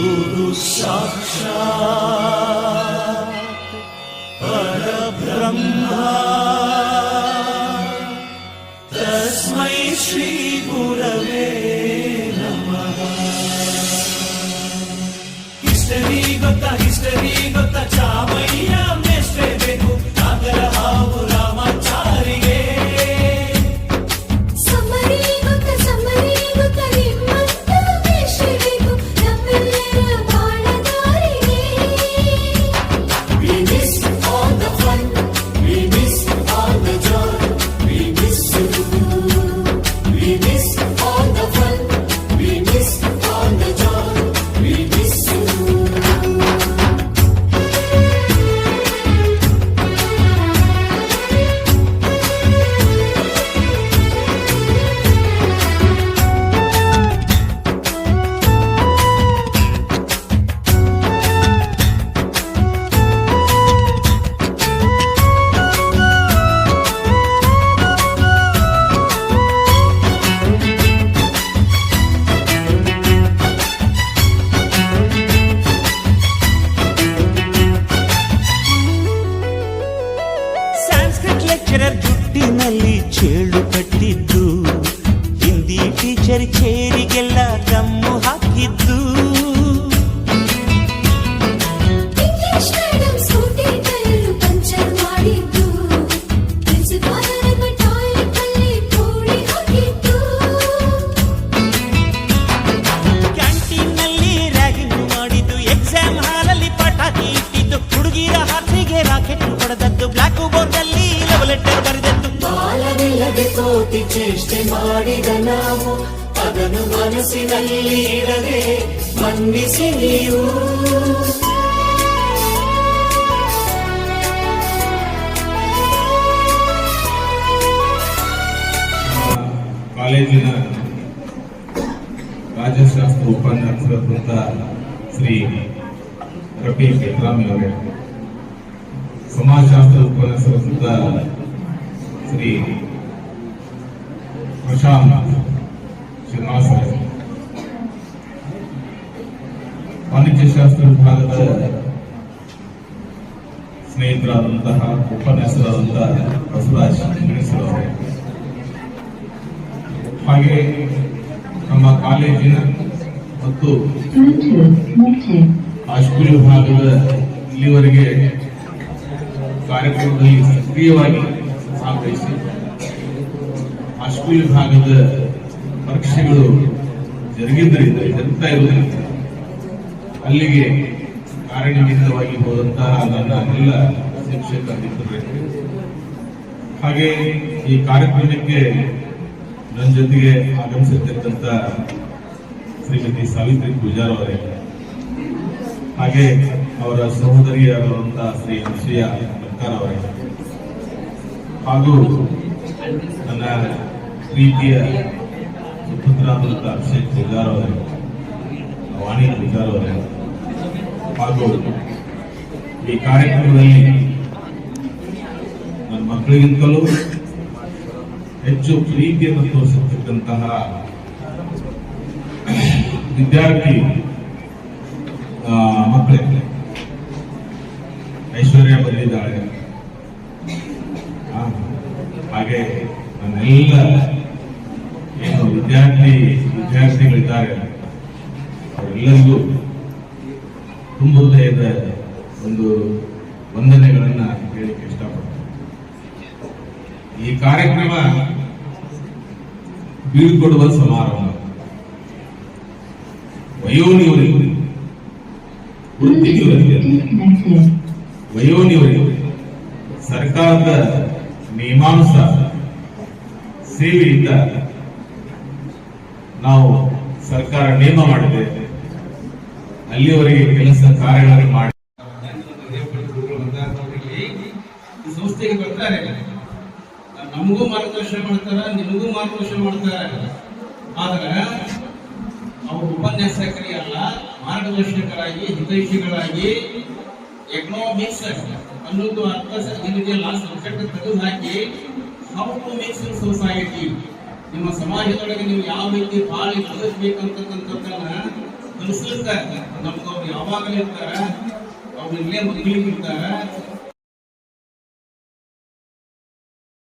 గురు సాక్షాత్ పరబ్రహ్మ తస్మై శ్రీ గురవే హిస్టరీ గొత్త హిస్టరీ గొత్త చావై ಅಲ್ಲಿ ಕೋಳಿ ಹಾಕಿದ್ದು. ಕ್ಯಾಂಟೀನ್ನಲ್ಲಿ ರ್ಯಾಗಿಂಗ್ ಮಾಡಿದ್ದು. ಎಕ್ಸಾಮ್ ಹಾಲಲ್ಲಿ ಪಟಾಕಿ ಇಟ್ಟಿದ್ದು ಹುಡುಗಿರ ಹಾಸಿಗೆ ರಾಕೆಟ್ ಹೊಡೆದದ್ದು. ಬ್ಲಾಕ್ ಬೋರ್ಡ್ ಅಲ್ಲಿ ಲವ್ ಲೆಟರ್ ಬರೆದದ್ದು. ಬಾಲವಿಲ್ಲದೆ ಕೋಟಿ ಚೇಷ್ಟೆ ಮಾಡಿದ ನಾವು. ಅದನ್ನು ಮನಸ್ಸಿನಲ್ಲಿ ಇಡದೆ ಮನ್ನಿಸಿ ನೀವು ಕಾಲೇಜಿನ ರಾಜ್ಯಶಾಸ್ತ್ರ ಉಪನ್ಯಾಸಕರಾದಂಥ ಶ್ರೀ ರಫಿ ಬೇತ್ರಾಮಿ ಅವರೇ ಸಮಾಜಶಾಸ್ತ್ರ ಉಪನ್ಯಾಸಕರಾದಂಥ ಶ್ರೀ ಪ್ರಶಾಂತ್ ಶ್ರೀನಿವಾಸ ವಾಣಿಜ್ಯಶಾಸ್ತ್ರ ವಿಭಾಗದ ಸ್ನೇಹಿತರಾದಂತಹ ಉಪನ್ಯಾಸರಾದಂತಹ ಬಸವರಾಜ್ ಗಣೇಶ್ವರ ಅವರೇ ಹಾಗೆ ನಮ್ಮ ಕಾಲೇಜಿನ ಮತ್ತು ಆಶ್ಕೂಲ್ ವಿಭಾಗದ ಇಲ್ಲಿವರೆಗೆ ಕಾರ್ಯಕ್ರಮದಲ್ಲಿ ಸಕ್ರಿಯವಾಗಿ ಭಾಗವಹಿಸಿ ಹೈಸ್ಕೂಲ್ ವಿಭಾಗದ ಪರೀಕ್ಷೆಗಳು ಜರುಗಿದ್ದರಿಂದ ಜರುಗ್ತಾ ಇರುವುದರಿಂದ ಅಲ್ಲಿಗೆ ಕಾರ್ಯನಿಮಿತ್ತವಾಗಿ ಹೋದಂತಹ ನನ್ನ ಎಲ್ಲ ಶಿಕ್ಷಕ ಹಾಗೆ ಈ ಕಾರ್ಯಕ್ರಮಕ್ಕೆ ನನ್ನ ಜೊತೆಗೆ ಆಗಮಿಸಿರ್ತಕ್ಕಂಥ ಶ್ರೀಮತಿ ಸಾವಿತ್ರಿ ಪೂಜಾರ್ ಅವರೇ, ಹಾಗೆ ಅವರ ಸಹೋದರಿಯಾಗಿರುವಂತಹ ಶ್ರೀ ಅಕ್ಷಯ ಸರ್ಕಾರ ಅವರೇ, ಹಾಗೂ ನನ್ನ ಪ್ರೀತಿಯ ಸುಪುತ್ರರಾದಂಥ ಅಭಿಷೇಕ್ ಪೂಜಾರ್ ಅವರೇ ವಾಣಿ ಪೂಜಾರ್ ಅವರೇ, ಹಾಗೂ ಈ ಕಾರ್ಯಕ್ರಮದಲ್ಲಿ ನನ್ನ ಮಕ್ಕಳಿಗಿಂತಲೂ ಹೆಚ್ಚು ಪ್ರೀತಿಯನ್ನು ತೋರಿಸುತ್ತಿದ್ದಂತಹ ವಿದ್ಯಾರ್ಥಿ ಮಕ್ಕಳಿಗೆ ಮಕ್ಕಳೇ, ಐಶ್ವರ್ಯ ಬಂದಿದ್ದಾಳೆ. ಹಾಗೆ ನನ್ನೆಲ್ಲ ವಿದ್ಯಾರ್ಥಿ ವಿದ್ಯಾರ್ಥಿಗಳಿದ್ದಾರೆ ಅವರೆಲ್ಲರಿಗೂ ತುಂಬ ಹೃದಯದ ಒಂದು ವಂದನೆಗಳನ್ನು ಹೇಳಲಿಕ್ಕೆ ಇಷ್ಟಪಡ್ತೀನಿ. ಈ ಕಾರ್ಯಕ್ರಮ ಬೀಳ್ಕೊಡುವ ಸಮಾರಂಭ. ವಯೋನಿಯವರಿಗೆ ವೃತ್ತಿನಿವರಿಗೆ ವಯೋನಿವರಿಗೆ ಸರ್ಕಾರದ ನಿಯಮಾನುಸಾರ ಸೇವೆಯಿಂದ ನಾವು ಸರ್ಕಾರ ನೇಮ ಮಾಡಿದೆ ಅಲ್ಲಿವರೆಗೆ ಕೆಲಸ ಕಾರ್ಯಗಳನ್ನು ಮಾಡಿ. ಸಂಸ್ಥೆಗೆ ಬರ್ತಾರೆ ನಮಗೂ ಮಾರ್ಗದರ್ಶನ ಮಾಡ್ತಾರ, ನಿಮಗೂ ಮಾರ್ಗದರ್ಶನ ಮಾಡ್ತಾರೆ. ಆದ್ರೆ ಅವರು ಉಪನ್ಯಾಸಕರಿಗೆ ಅಲ್ಲ, ಮಾರ್ಗದರ್ಶಕರಾಗಿ, ಹಿತೈಷಿಗಳಾಗಿ ಎಕನಾಮಿಕ್ಸ್ ಅನ್ನೋದು ಅರ್ಥ ಲಾಸ್ಟ್ ಸಬ್ಜೆಕ್ಟ್ ತೆಗೆದು ಹಾಕಿ ಹೌ ಟು ಇನ್ ಸೊಸೈಟಿ ನಿಮ್ಮ ಸಮಾಜದೊಳಗೆ ನೀವು ಯಾವ ರೀತಿ ಬಾಳಿ ಬದುಕಬೇಕಂತಕ್ಕಂಥದ್ದನ್ನ ಇರ್ತಾರೆ. ನಮ್ಗೆ ಅವ್ರು ಯಾವಾಗಲೂ ಇರ್ತಾರೆ ಅವ್ರು ಇಲ್ಲೇ ಇರ್ತಾರ.